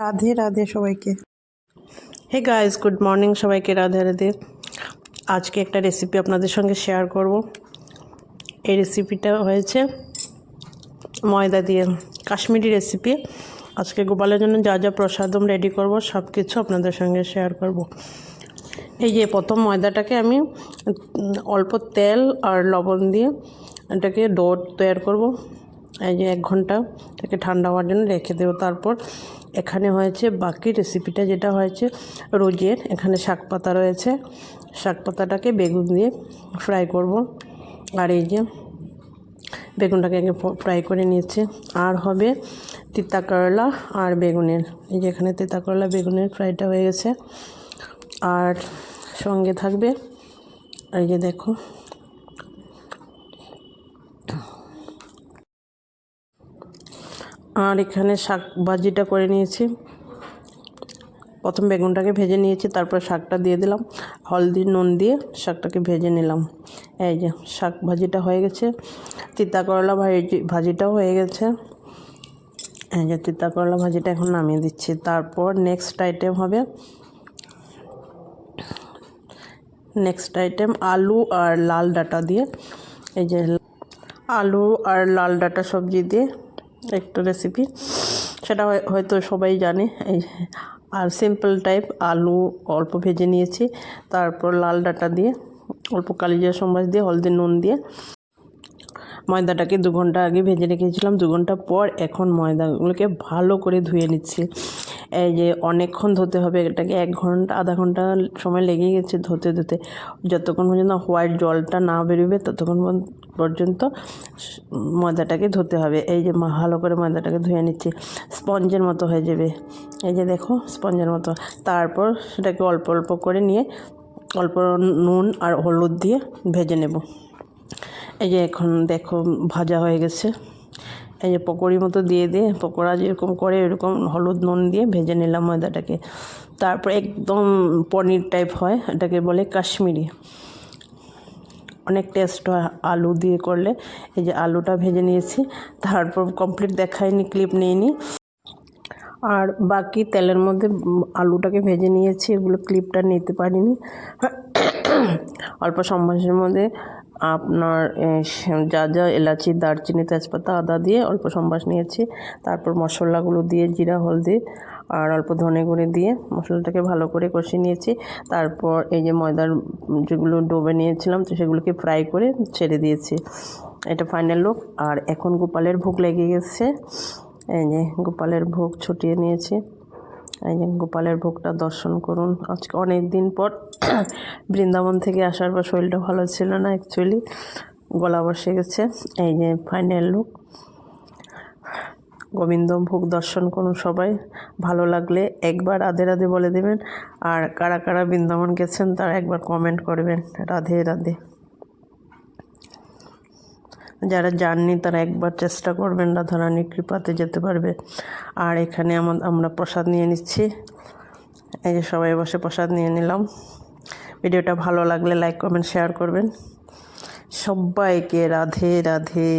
রাধে রাধে সবাইকে। Hey guys good morning সবাইকে, রাধে রাধে। আজকে একটা রেসিপি আপনাদের সঙ্গে শেয়ার করব। এই রেসিপিটা হয়েছে ময়দা দিয়ে। কাশ্মীরি রেসিপি আজকে গোপালের জন্য যা যা প্রসাদম রেডি করব সব কিছু আপনাদের সঙ্গে শেয়ার করব। এই যে প্রথম ময়দাটাকে আমি অল্প তেল আর লবণ দিয়ে এটাকে ডো তৈরি করব। এই যে এক ঘণ্টা এটাকে ঠান্ডা হওয়ার জন্য রেখে দেবো। তারপর এখানে হয়েছে বাকি রেসিপিটা যেটা হয়েছে রোজের এখানে শাক পাতা রয়েছে। শাক পাতাটাকে বেগুন দিয়ে ফ্রাই করব। আর এই যে বেগুনটাকে আগে ফ্রাই করে নিয়েছি। আর হবে তিতা করলা আর বেগুনের। এই যে এখানে তিতা করলা, বেগুনের ফ্রাইটা হয়ে গেছে। আর সঙ্গে থাকবে, এই যে দেখো আর এখানে শাক ভাজিটা করে নিয়েছি। প্রথম বেগুনটাকে ভেজে নিয়েছি, তারপর শাকটা দিয়ে দিলাম। হলদি, নুন দিয়ে শাকটাকে ভেজে নিলাম। এই যে শাক ভাজিটা হয়ে গেছে। তিতা করলা ভাজি, ভাজিটাও হয়ে গেছে। এই যে তিতা করলা ভাজিটা এখন নামিয়ে দিচ্ছি। তারপর নেক্সট আইটেম হবে। নেক্সট আইটেম আলু আর লাল ডাটা দিয়ে। এই যে আলু আর লাল ডাটা সবজি দিয়ে একটা রেসিপি সেটা হয়- হয়তো সবাই জানে। এই আর সিম্পল টাইপ আলু অল্প ভেজে নিয়েছি, তারপর লাল ডাটা দিয়ে, অল্প কালিজিরা সম্বাস দিয়ে, হলদি নুন দিয়ে ময়দাটাকে দু ঘণ্টা আগে ভেজে রেখেছিলাম, দু ঘণ্টা পর এখন ময়দাগুলোকে ভালো করে ধুয়ে নিচ্ছি। এই যে অনেকক্ষণ ধুতে হবে, এটাকে এক ঘণ্টা, আধা ঘণ্টা সময় লেগে গেছে ধুতে ধুতে। যতক্ষণ পর্যন্ত হোয়াইট জলটা না বেরোবে, ততক্ষণ পর্যন্ত- ময়দাটাকে ধুতে হবে। এই যে ভালো করে ময়দাটাকে ধুয়ে নিচ্ছি। স্পঞ্জের মতো হয়ে যাবে। এই যে দেখো, স্পঞ্জের মতো। তারপর সেটাকে অল্প অল্প করে নিয়ে, অল্প নুন আর হলুদ দিয়ে ভেজে নেব। এই যে এখন দেখো ভাজা হয়ে গেছে। এই যে পকোড়ি মতো দিয়ে দিয়ে, পকোড়া যেরকম করে এরকম হলুদ নুন দিয়ে ভেজে নিলাম ময়দাটাকে। তারপর একদম পনির টাইপ হয়, এটাকে বলে কাশ্মীরি। অনেক টেস্ট হয় আলু দিয়ে করলে। এই যে আলুটা ভেজে নিয়েছি, তারপর কমপ্লিট দেখায়নি ক্লিপ নিইনি। আর বাকি তেলের মধ্যে আলুটাকে ভেজে নিয়েছি, এগুলো ক্লিপটা নিতে পারিনি। অল্প সম্বাসের মধ্যে আপনার যা যা এলাচি, দারচিনি, তেজপাতা, আদা দিয়ে অল্প সম্বাস নিয়েছি। তারপর মশলাগুলো দিয়ে জিরা, হলদি আর অল্প ধনে গুঁড়ে দিয়ে মশলাটাকে ভালো করে কষিয়ে নিয়েছি। তারপর এই যে ময়দার যেগুলো ডোবে নিয়েছিলাম তো সেগুলোকে ফ্রাই করে ছেড়ে দিয়েছি। এটা ফাইনাল লুক। আর এখন গোপালের ভোগ লেগে গেছে। এই যে গোপালের ভোগ ছুটিয়ে নিয়েছি। এই যে গোপালের ভোগটা দর্শন করুন। আজকে অনেক দিন পর বৃন্দাবন থেকে আসার পর শরীরটা ভালো ছিল না অ্যাকচুয়ালি গলা বসে গেছে। এই যে ফাইনাল লুক গোবিন্দ ভোগ দর্শন করুন সবাই। ভালো লাগলে একবার রাধে রাধে বলে দেবেন। আর কারা কারা বৃন্দাবন গেছেন তারা একবার কমেন্ট করবেন। রাধে রাধে। যারা যাননি তারা একবার চেষ্টা করবেন রাধারানীর কৃপাতে যেতে পারবে। আর এখানে আমার প্রসাদ নিয়ে নিচ্ছি। এই যে সবাই বসে প্রসাদ নিয়ে নিলাম। ভিডিওটা ভালো লাগলে লাইক, কমেন্ট, শেয়ার করবেন। সবাইকে রাধে রাধে।